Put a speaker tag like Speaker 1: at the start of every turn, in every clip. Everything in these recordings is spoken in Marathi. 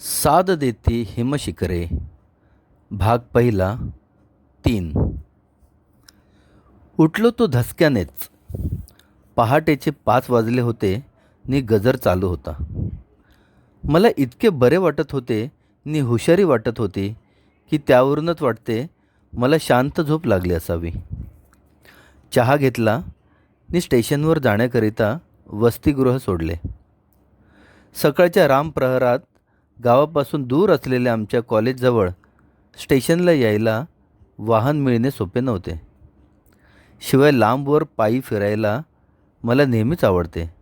Speaker 1: साद देती हिमशिखरे. भाग पहिला तीन. उठलो तो धसक्यानेच. पहाटेचे पाच वाजले होते नि गजर चालू होता. मला इतके बरे वाटत होते नि हुशारी वाटत होती की त्यावरूनच वाटते मला शांत झोप लागली असावी. चहा घेतला नि स्टेशनवर जाण्याकरिता वसतिगृह सोडले. सकाळच्या रामप्रहरात गावापासून दूर असलेल्या आमच्या कॉलेजजवळ स्टेशनला यायला वाहन मिळणे सोपे नव्हते. शिवाय लांबवर पायी फिरायला मला नेहमीच आवडते.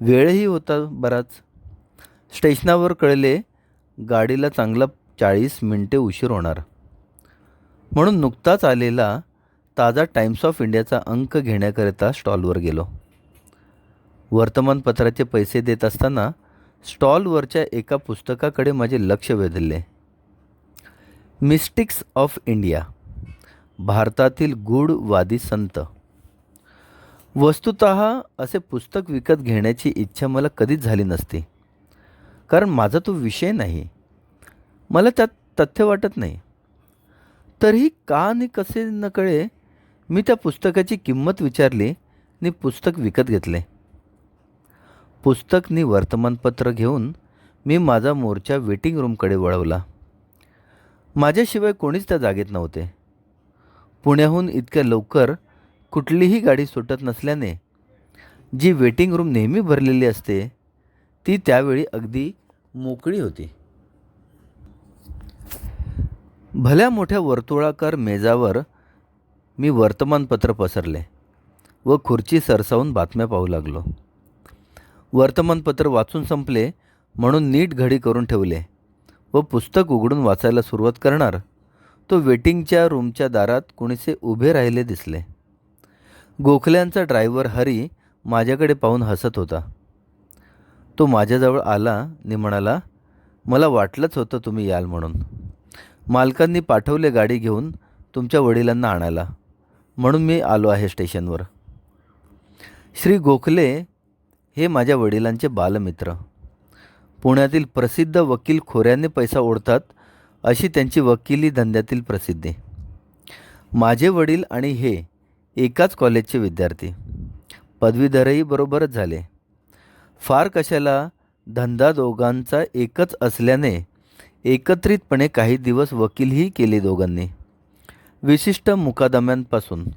Speaker 1: वेळही होता बराच. स्टेशनावर कळले गाडीला चांगला चाळीस मिनटे उशीर होणार. म्हणून नुकताच आलेला ताजा टाइम्स ऑफ इंडियाचा अंक घेण्याकरिता स्टॉलवर गेलो. वर्तमानपत्राचे पैसे देत असताना स्टॉलवरच्या एका पुस्तकाकडे माझे लक्ष वेधले. मिस्टिक्स ऑफ इंडिया भारतातील गूढवादी संत. वस्तुत असे पुस्तक विकत घेण्याची इच्छा मला कधीच झाली नसती. कारण माझा तो विषय नाही. मला त्यात तथ्य वाटत नाही. तरीही का आणि कसे न कळे मी त्या पुस्तकाची किंमत विचारली आणि पुस्तक विकत घेतले. पुस्तकनी वर्तमानपत्र घेऊन मी माझा मोर्चा वेटिंग रूमकडे वळवला. माझ्याशिवाय कोणीच त्या जागेत नव्हते. पुण्याहून इतक्या लवकर कुठलीही गाडी सुटत नसल्याने जी वेटिंग रूम नेहमी भरलेली असते ती त्यावेळी अगदी मोकळी होती. भल्या मोठ्या वर्तुळाकार मेजावर मी वर्तमानपत्र पसरले व खुर्ची सरसावून बातम्या पाहू लागलो. वर्तमानपत्र वाचून संपले म्हणून नीट घडी करून ठेवले व पुस्तक उघडून वाचायला सुरुवात करणार. तो वेटिंगच्या रूमच्या दारात कोणीसे उभे राहिले दिसले. गोखल्यांचा ड्रायव्हर हरी माझ्याकडे पाहून हसत होता. तो माझ्याजवळ आला नि म्हणाला मला वाटलंच होतं तुम्ही याल म्हणून. मालकांनी पाठवले गाडी घेऊन तुमच्या वडिलांना आणायला. म्हणून मी आलो आहे स्टेशनवर. श्री गोखले हे माझ्या वडिलांचे बालमित्र. पुण्यातील प्रसिद्ध वकील खोऱ्याने पैसा ओढतात अशी त्यांची वकिली धंद्यातील प्रसिद्धी. माझे वडील आणि हे एकाच कॉलेजचे विद्यार्थी. पदवीधरही बरोबरच झाले. फार कशाला धंदा दोघांचा एकच असल्याने एकत्रितपणे काही दिवस वकीलही केले दोघांनी. विशिष्ट मुकादम्यांपासून.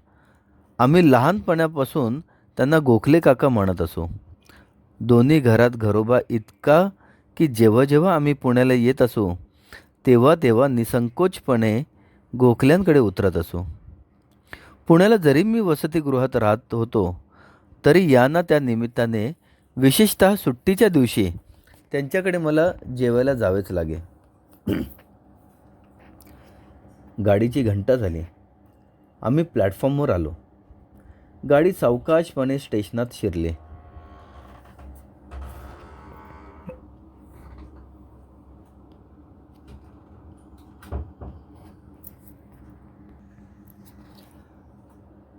Speaker 1: आम्ही लहानपणापासून त्यांना गोखले काका म्हणत असू. दोन्ही घरात घरोबा इतका की जेव्हा जेव्हा आम्ही पुण्याला येत असू तेव्हा तेव्हा निसंकोचपणे गोखल्यांकडे उतरत असू. पुण्याला जरी मी वसतिगृहात राहत होतो तरी यांना त्या निमित्ताने विशेषतः सुट्टीच्या दिवशी त्यांच्याकडे मला जेवायला जावेच लागे. गाडीची घंटा झाली. आम्ही प्लॅटफॉर्मवर आलो. गाडी सावकाशपणे स्टेशनात शिरली.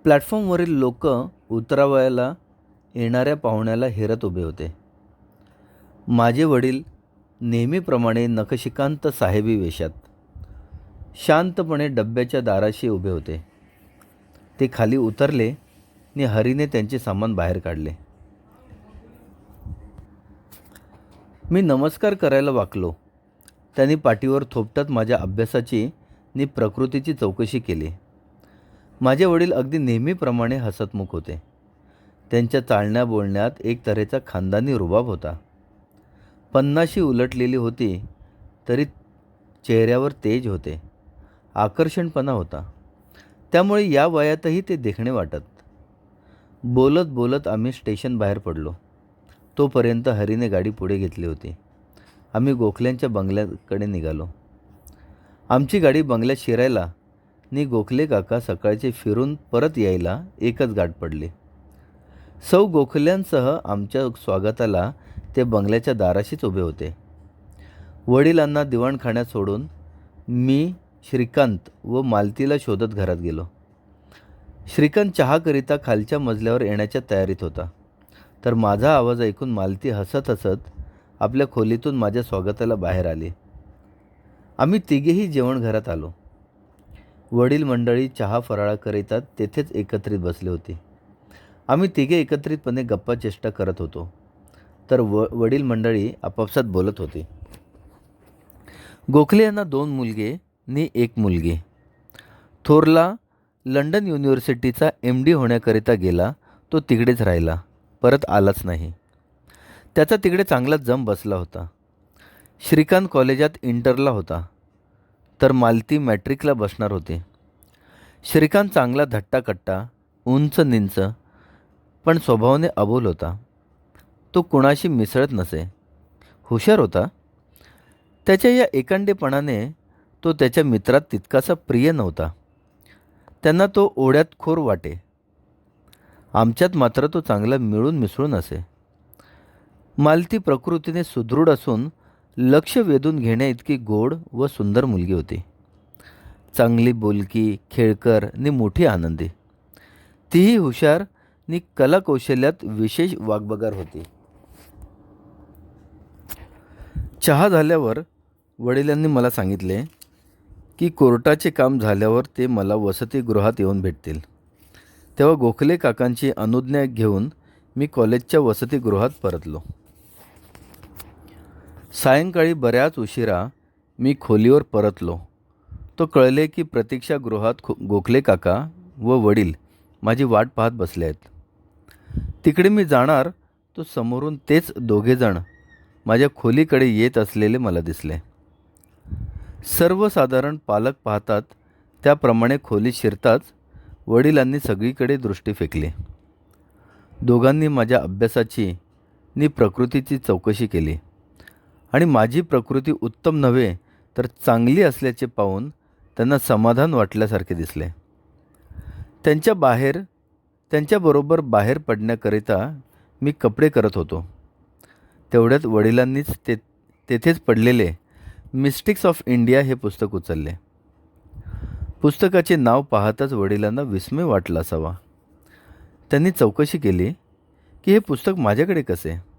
Speaker 1: प्लॅटफॉर्मवरील लोक उतरावयाला येणाऱ्या पाहुण्याला हेरत उभे होते. माझे वडील नेहमीप्रमाणे नखशिकांत साहेबी वेशात. शांतपणे डब्याच्या दाराशी उभे होते. ते खाली उतरले आणि हरीने त्यांचे सामान बाहेर काढले. मी नमस्कार करायला वाकलो. त्यांनी पाठीवर थोपटत माझ्या अभ्यासाची आणि प्रकृतीची चौकशी केली. माझे वडील अगदी नेहमीप्रमाणे हसतमुख होते. त्यांच्या चालण्या बोलण्यात एक तऱ्हेचा खानदानी रुबाब होता. पन्नाशी उलटलेली होती तरी चेहऱ्यावर तेज होते. आकर्षणपणा होता. त्यामुळे या वयातही ते देखणे वाटत. बोलत बोलत आम्ही स्टेशन बाहेर पडलो. तोपर्यंत हरीने गाडी पुढे घेतली होती. आम्ही गोखल्यांच्या बंगल्याकडे निघालो. आमची गाडी बंगल्यात शिरायला नि गोखले काका सकाळचे फिरून परत यायला एकच गाठ पडली. सौ गोखल्यांसह आमच्या स्वागताला ते बंगल्याच्या दाराशीच उभे होते. वडिलांना दिवाणखाण्यात सोडून मी श्रीकांत व मालतीला शोधत घरात गेलो. श्रीकांत चहाकरिता खालच्या मजल्यावर येण्याच्या तयारीत होता. तर माझा आवाज ऐकून मालती हसत हसत आपल्या खोलीतून माझ्या स्वागताला बाहेर आली. आम्ही तिघेही जेवण घरात आलो. वडील मंडळी चहा फराळाकरिता तेथेच एकत्रित बसले होते. आम्ही तिघे एकत्रितपणे गप्पा चेष्टा करत होतो. तर व वडील मंडळी आपापसात बोलत होते. गोखले यांना दोन मुलगे नि एक मुलगी. थोरला लंडन युनिव्हर्सिटीचा एम डी होण्याकरिता गेला तो तिकडेच राहिला परत आलाच नाही. त्याचा तिकडे चांगला जम बसला होता. श्रीकांत कॉलेजात इंटरला होता. तर मालती मॅट्रिकला बसणार होते. श्रीकांत चांगला धट्टाकट्टा उंच निंच पण स्वभावाने अबोल होता. तो कुणाशी मिसळत नसे. हुशार होता. त्याच्या या एकांडेपणाने तो त्याच्या मित्रात तितकासा प्रिय नव्हता. त्यांना तो ओढ्यात खोर वाटे. आमच्यात मात्र तो चांगला मिळून मिसळून असे. मालती प्रकृतीने सुदृढ असून लक्ष वेधून घेण्या इतकी गोड व सुंदर मुलगी होती. चांगली बोलकी खेळकर नि मोठी आनंदी. तीही हुशार नि कलाकौशल्यात विशेष वागबगार होती. चहा झाल्यावर वडिलांनी मला सांगितले की कोर्टाचे काम झाल्यावर ते मला वसतिगृहात येऊन भेटतील. तेव्हा गोखले काकांची अनुज्ञा घेऊन मी कॉलेजच्या वसतिगृहात परतलो. सायंकाळी बऱ्याच उशिरा मी खोलीवर परतलो. तो कळले की प्रतीक्षागृहात खो गोखले काका व वडील माझी वाट पाहत बसले आहेत. तिकडे मी जाणार तो समोरून तेच दोघेजण माझ्या खोलीकडे येत असलेले मला दिसले. सर्वसाधारण पालक पाहतात त्याप्रमाणे खोलीत शिरताच वडिलांनी सगळीकडे दृष्टी फेकली. दोघांनी माझ्या अभ्यासाची नि प्रकृतीची चौकशी केली. आणि माझी प्रकृती उत्तम नव्हे तर चांगली असल्याचे पाहून त्यांना समाधान वाटल्यासारखे दिसले. त्यांच्या बाहेर त्यांच्याबरोबर बाहेर पडण्याकरिता मी कपडे करत होतो. तेवढ्यात वडिलांनीच ते तेथेच पडलेले मिस्टिक्स ऑफ इंडिया हे पुस्तक उचलले. पुस्तकाचे नाव पाहताच वडिलांना विस्मय वाटला असावा. त्यांनी चौकशी केली की हे पुस्तक माझ्याकडे कसे?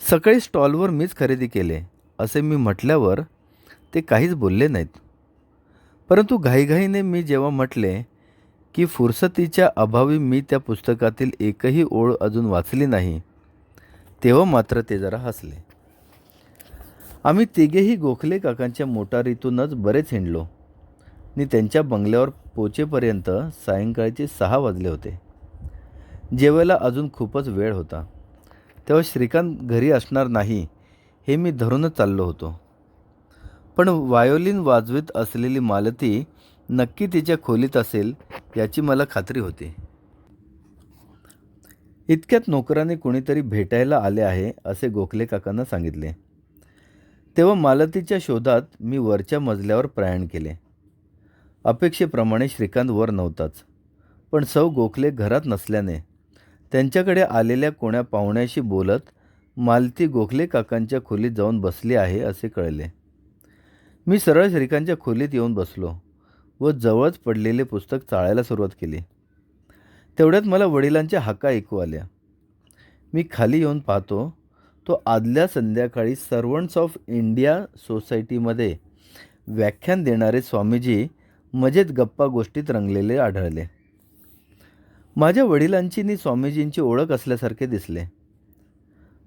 Speaker 1: सकाळी स्टॉलवर मीच खरेदी केले असे मी म्हटल्यावर ते काहीच बोलले नाहीत. परंतु घाईघाईने मी जेव्हा म्हटले की फुरसतीच्या अभावी मी त्या पुस्तकातील एकही ओळ अजून वाचली नाही तेव्हा मात्र ते जरा हसले. आम्ही तिघेही गोखले काकांच्या मोटारीतूनच बरेच हिंडलो. आणि त्यांच्या बंगल्यावर पोचेपर्यंत सायंकाळचे सहा वाजले होते. जेवायला अजून खूपच वेळ होता. तेव्हा श्रीकांत घरी असणार नाही हे मी धरूनच चाललो होतो. पण वायोलिन वाजवीत असलेली मालती नक्की तिच्या खोलीत असेल याची मला खात्री होती. इतक्यात नोकराने कोणीतरी भेटायला आले आहे असे गोखले काकांना सांगितले. तेव्हा मालतीच्या शोधात मी वरच्या मजल्यावर प्रयाण केले. अपेक्षेप्रमाणे श्रीकांत वर नव्हताच. पण सौ गोखले घरात नसल्याने त्यांच्याकडे आलेल्या कोण्या पाहुण्याशी बोलत मालती गोखले काकांच्या खोलीत जाऊन बसली आहे असे कळले. मी सरळ श्रीकांतच्या खोलीत येऊन बसलो व जवळच पडलेले पुस्तक चाळायला सुरुवात केली. तेवढ्यात मला वडिलांच्या हाका ऐकू आल्या. मी खाली येऊन पाहतो तो आदल्या संध्याकाळी सर्वंट्स ऑफ इंडिया सोसायटीमध्ये व्याख्यान देणारे स्वामीजी मजेत गप्पा गोष्टीत रंगलेले आढळले. माझ्या वडिलांची आणि स्वामीजींची ओळख असल्यासारखे दिसले.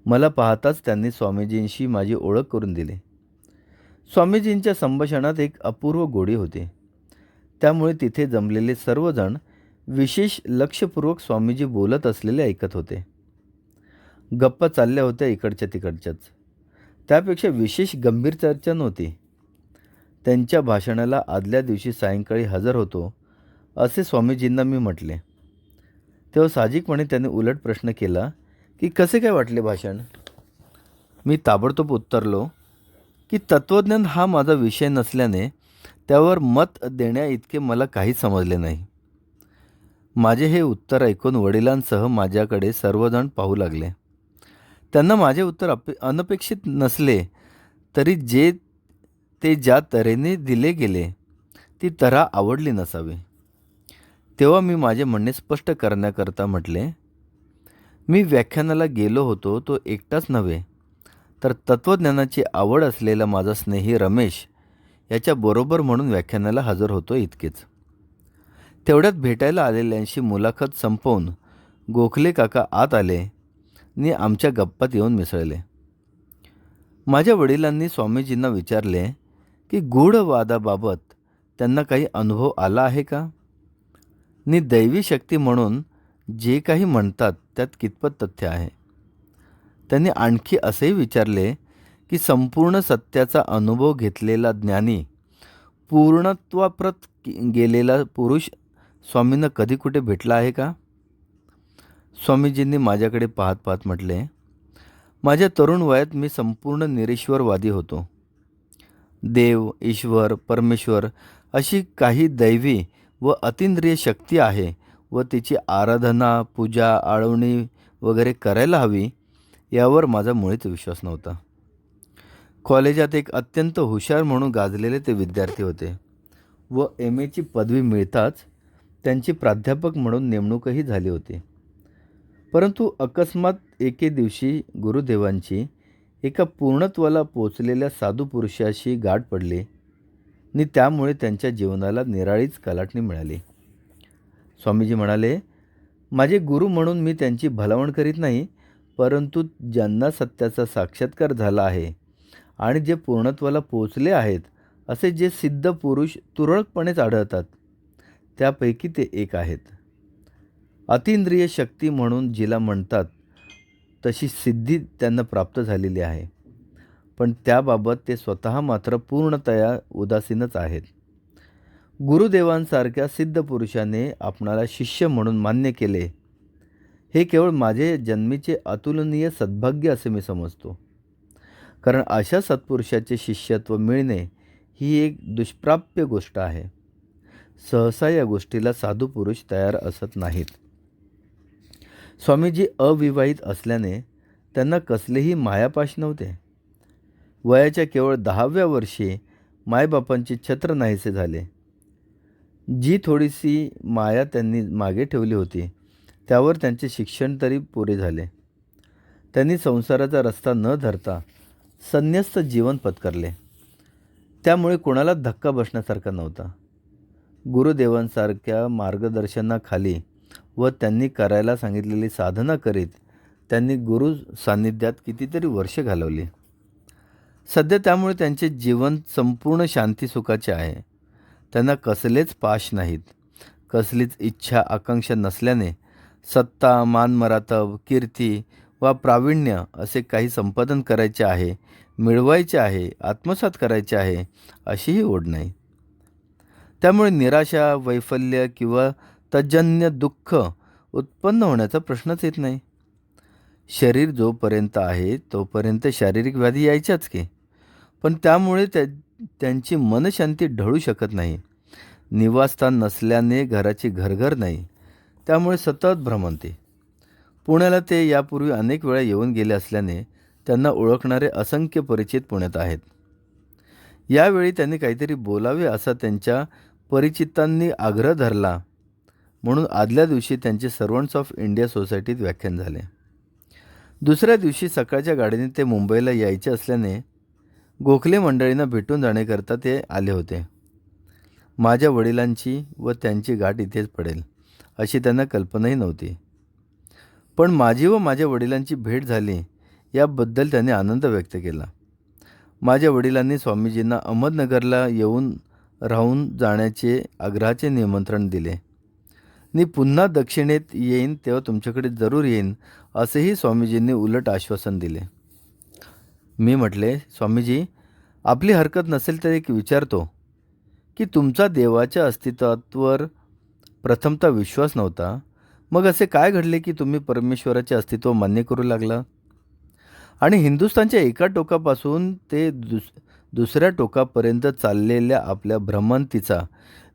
Speaker 1: मला पाहताच त्यांनी स्वामीजींशी माझी ओळख करून दिली. स्वामीजींच्या संभाषणात एक अपूर्व गोडी होती. त्यामुळे तिथे जमलेले सर्वजण विशेष लक्षपूर्वक स्वामीजी बोलत असलेले ऐकत होते. गप्पा चालल्या होत्या इकडच्या तिकडच्याच. त्यापेक्षा विशेष गंभीर चर्चा नव्हती. त्यांच्या भाषणाला आदल्या दिवशी सायंकाळी हजर होतो असे स्वामीजींना मी म्हटले. तेव्हा साहजिकपणे त्यांनी उलट प्रश्न केला की कसे काय वाटले भाषण? मी ताबडतोब उत्तरलो की तत्त्वज्ञान हा माझा विषय नसल्याने त्यावर मत देण्या इतके मला काहीच समजले नाही. माझे हे उत्तर ऐकून वडिलांसह माझ्याकडे सर्वजण पाहू लागले. त्यांना माझे उत्तर अपे अनपेक्षित नसले तरी जे ते ज्या तऱ्हेने दिले गेले ती तऱ्हा आवडली नसावी. तेव्हा मी माझे म्हणणे स्पष्ट करण्याकरता म्हटले मी व्याख्यानाला गेलो होतो तो एकटाच नव्हे तर तत्त्वज्ञानाची आवड असलेला माझा स्नेही रमेश याच्याबरोबर म्हणून व्याख्यानाला हजर होतो इतकेच. तेवढ्यात भेटायला आलेल्यांशी मुलाखत संपवून गोखले काका आत आले आणि आमच्या गप्पात येऊन मिसळले. माझ्या वडिलांनी स्वामीजींना विचारले की गूढवादाबाबत त्यांना काही अनुभव आला आहे का? नि दैवी शक्ती म्हणून जे काही म्हणतात त्यात कितपत तथ्य आहे? त्यांनी आणखी असेही विचारले की संपूर्ण सत्याचा अनुभव घेतलेला ज्ञानी पूर्णत्वाप्रत गेलेला पुरुष स्वामींना कधी कुठे भेटला आहे का? स्वामीजींनी माझ्याकडे पाहत पाहत म्हटले माझ्या तरुण वयात मी संपूर्ण निरेश्वरवादी होतो. देव ईश्वर परमेश्वर अशी काही दैवी व अतिंद्रिय शक्ती आहे व तिची आराधना पूजा आळवणी वगैरे करायला हवी यावर माझा मुळीच विश्वास नव्हता. कॉलेजात एक अत्यंत हुशार म्हणून गाजलेले ते विद्यार्थी होते व एम एची पदवी मिळताच त्यांची प्राध्यापक म्हणून नेमणूकही झाली होती. परंतु अकस्मात एके दिवशी गुरुदेवांची एका पूर्णत्वाला पोचलेल्या साधू पुरुषाशी गाठ पडली. आणि त्यामुळे त्यांच्या जीवनाला निराळीच कलाटणी मिळाली. स्वामीजी म्हणाले माझे गुरु म्हणून मी त्यांची भलावण करीत नाही परंतु ज्यांना सत्याचा साक्षात्कार झाला आहे आणि जे पूर्णत्वाला पोचले आहेत असे जे सिद्ध पुरुष तुरळकपणेच आढळतात त्यापैकी ते एक आहेत. अतिंद्रिय शक्ती म्हणून जिला म्हणतात तशी सिद्धी त्यांना प्राप्त झालेली आहे. पण त्याबाबत ते स्वतः मात्र पूर्णतया उदासीनच आहेत. गुरुदेवांसारख्या सिद्ध पुरुषाने आपणाला शिष्य म्हणून मान्य केले. हे केवळ माझे जन्मीचे अतुलनीय सद्भाग्य असे मी समजतो. कारण अशा सत्पुरुषाचे शिष्यत्व मिळणे ही एक दुष्प्राप्य गोष्ट आहे. सहसा या गोष्टीला साधू पुरुष तयार असत नाहीत. स्वामीजी अविवाहित असल्याने त्यांना कसलेही मायापाश नव्हते. वयाच्या केवळ दहाव्या वर्षी मायबापांचे छत्र नाहीसे झाले. जी थोडीशी माया त्यांनी मागे ठेवली होती त्यावर त्यांचे शिक्षण तरी पुरे झाले. त्यांनी संसाराचा रस्ता न धरता संन्यस्त जीवन पत्करले. त्यामुळे कोणाला धक्का बसण्यासारखा नव्हता. गुरुदेवांसारख्या मार्गदर्शनाखाली व त्यांनी करायला सांगितलेली साधना करीत त्यांनी गुरु सान्निध्यात कितीतरी वर्ष घालवली. सध्या त्यामुळे त्यांचे जीवन संपूर्ण शांती सुखाचे आहे. त्यांना कसलेच पाश नाहीत. कसलीच इच्छा आकांक्षा नसल्याने सत्ता मानमरातब कीर्ती वा प्रावीण्य असे काही संपादन करायचे आहे मिळवायचे आहे आत्मसात करायचे आहे अशीही ओढ नाही. त्यामुळे निराशा वैफल्य किंवा तजन्य दुःख उत्पन्न होण्याचा प्रश्नच येत नाही. शरीर जोपर्यंत आहे तोपर्यंत शारीरिक व्याधी यायच्याच की? पण त्यामुळे त्या त्यांची मनशांती ढळू शकत नाही. निवासस्थान नसल्याने घराची घरघर नाही. त्यामुळे सतत भ्रमंती. पुण्याला ते यापूर्वी अनेक वेळा येऊन गेले असल्याने त्यांना ओळखणारे असंख्य परिचित पुण्यात आहेत. यावेळी त्यांनी काहीतरी बोलावे असा त्यांच्या परिचितांनी आग्रह धरला. म्हणून आदल्या दिवशी त्यांचे सर्वंट्स ऑफ इंडिया सोसायटीत व्याख्यान झाले. दुसऱ्या दिवशी सकाळच्या गाडीने ते मुंबईला यायचे असल्याने गोखले मंडळींना भेटून जाण्याकरता ते आले होते. माझ्या वडिलांची व त्यांची गाठ इथेच पडेल अशी त्यांना कल्पनाही नव्हती. पण माझी व माझ्या वडिलांची भेट झाली याबद्दल त्यांनी आनंद व्यक्त केला. माझ्या वडिलांनी स्वामीजींना अहमदनगरला येऊन राहून जाण्याचे आग्रहाचे निमंत्रण दिले. मी पुन्हा दक्षिणेत येईन तेव्हा तुमच्याकडे जरूर येईन असेही स्वामीजींनी उलट आश्वासन दिले. मी म्हटले स्वामीजी आपली हरकत नसेल तर एक विचारतो की तुमचा देवाच्या अस्तित्वावर प्रथमता विश्वास नव्हता. मग असे काय घडले की तुम्ही परमेश्वराचे अस्तित्व मान्य करू लागला? आणि हिंदुस्थानच्या एका टोकापासून ते दुस दुसऱ्या टोकापर्यंत चाललेल्या आपल्या भ्रमंतीचा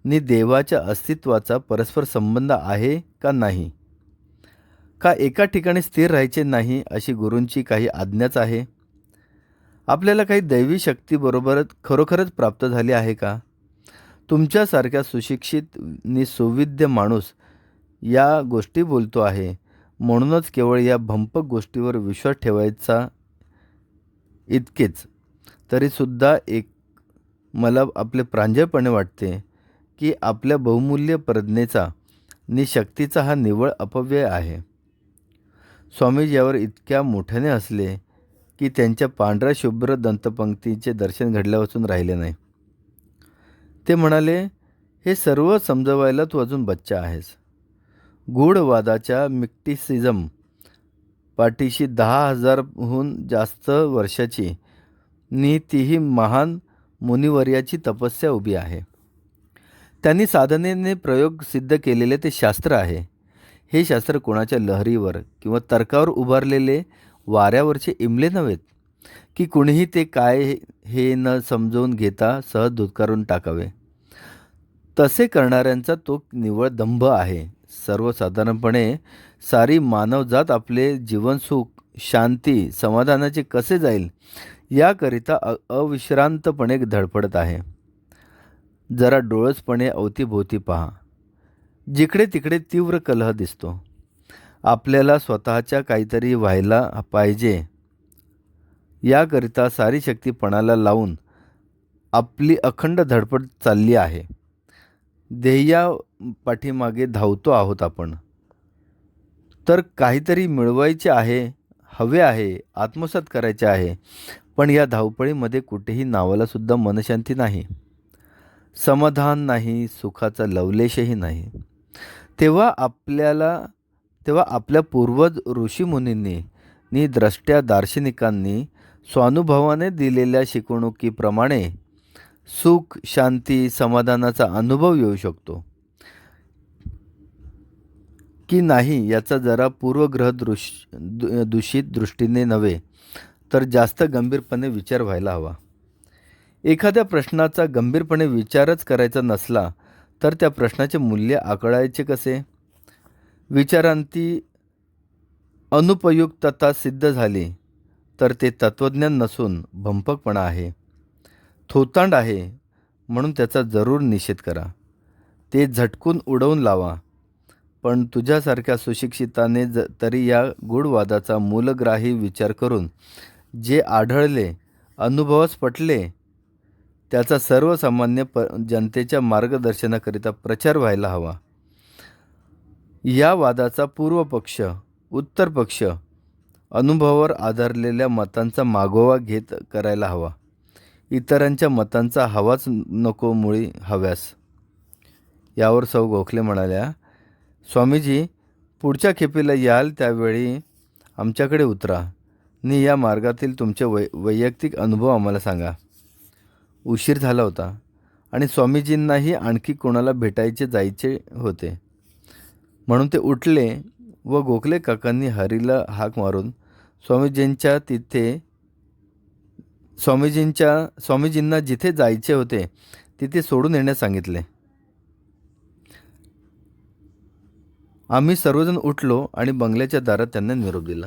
Speaker 1: नि देवाच्या अस्तित्वाचा परस्पर संबंध आहे का नाही? का एका ठिकाणी स्थिर राहायचे नाही अशी गुरूंची काही आज्ञाच आहे? आपल्याला काही दैवी शक्तीबरोबरच खरोखरच प्राप्त झाली आहे का? तुमच्यासारख्या सुशिक्षित निसुविद्य माणूस या गोष्टी बोलतो आहे. म्हणूनच केवळ या भंपक गोष्टीवर विश्वास ठेवायचा इतकेच. तरीसुद्धा एक मला आपले प्रांजळपणे वाटते की आपल्या बहुमूल्य प्रज्ञेचा निशक्तीचा हा निव्वळ अपव्यय आहे. स्वामीजी यावर इतक्या मोठ्याने हसले. की त्यांच्या पांढऱ्या शुभ्र दंतपंक्तीचे दर्शन घडल्यापासून राहिले नाही. ते म्हणाले हे सर्व समजवायला तू अजून बच्चा आहेस. गूढवादाच्या मिक्टिसिझम पाठीशी दहा हजारहून जास्त वर्षाची नीतीही महान मुनिवर्याची तपस्या उभी आहे. त्यांनी साधनेने प्रयोग सिद्ध केलेले ते शास्त्र आहे. हे शास्त्र कोणाच्या लहरीवर किंवा तर्कावर उभारलेले वाऱ्यावरचे इमले नव्हेत की कुणीही ते काय हे न समजवून घेता सहज धुतकारून टाकावे. तसे करणाऱ्यांचा तो निव्वळ दंभ आहे. सर्वसाधारणपणे सारी मानवजात आपले जीवनसुख शांती समाधानाचे कसे जाईल याकरिता अ अविश्रांतपणे धडपडत आहे. जरा डोळसपणे अवतीभोवती पहा. जिकडे तिकडे तीव्र कलह दिसतो. आपल्याला स्वतःच्या काहीतरी व्हायला पाहिजे. याकरिता सारी शक्ती पणाला लावून आपली अखंड धडपड चालली आहे. ध्येया पाठीमागे धावतो आहोत आपण. तर काहीतरी मिळवायचे आहे हवे आहे आत्मसात करायचे आहे पण या धावपळीमध्ये कुठेही नावालासुद्धा मनशांती नाही. समाधान नाही सुखाचा लवलेशही नाही. तेव्हा आपल्याला तेव्हा आपल्या पूर्वज ऋषीमुनींनी नि द्रष्ट्या दार्शनिकांनी स्वानुभवाने दिलेल्या शिकवणुकीप्रमाणे सुख शांती समाधानाचा अनुभव येऊ शकतो. की नाही याचा जरा पूर्वग्रह दृश दूषित दृष्टीने नव्हे तर जास्त गंभीरपणे विचार व्हायला हवा. एखाद्या प्रश्नाचा गंभीरपणे विचारच करायचा नसला तर त्या प्रश्नाचे मूल्य आकळायचे कसे? विचारांती अनुपयुक्तता सिद्ध झाली तर ते तत्त्वज्ञान नसून भंपकपणा आहे. थोतांड आहे म्हणून त्याचा जरूर निषेध करा. ते झटकून उडवून लावा. पण तुझ्यासारख्या सुशिक्षिताने ज तरी या गूढवादाचा मूलग्राही विचार करून जे आढळले अनुभवास पटले त्याचा सर्वसामान्य प जनतेच्या मार्गदर्शनाकरिता प्रचार व्हायला हवा. या वादाचा पूर्व पक्ष उत्तर पक्ष अनुभवावर आधारलेल्या मतांचा मागोवा घेत करायला हवा. इतरांच्या मतांचा हवाच नको मुळी हव्यास. यावर सौ गोखले म्हणाल्या स्वामीजी पुढच्या खेपेला याल त्यावेळी आमच्याकडे उतरा. नि या मार्गातील तुमचे वै वैयक्तिक अनुभव आम्हाला सांगा. उशीर झाला होता आणि स्वामीजींनाही आणखी कोणाला भेटायचे जायचे होते. म्हणून ते उठले व गोखले काकांनी हरीला हाक मारून स्वामीजींच्या तिथे स्वामीजींच्या स्वामीजींना जिथे जायचे होते तिथे सोडून येण्यास सांगितले. आम्ही सर्वजण उठलो आणि बंगल्याच्या दारात त्यांना निरोप दिला.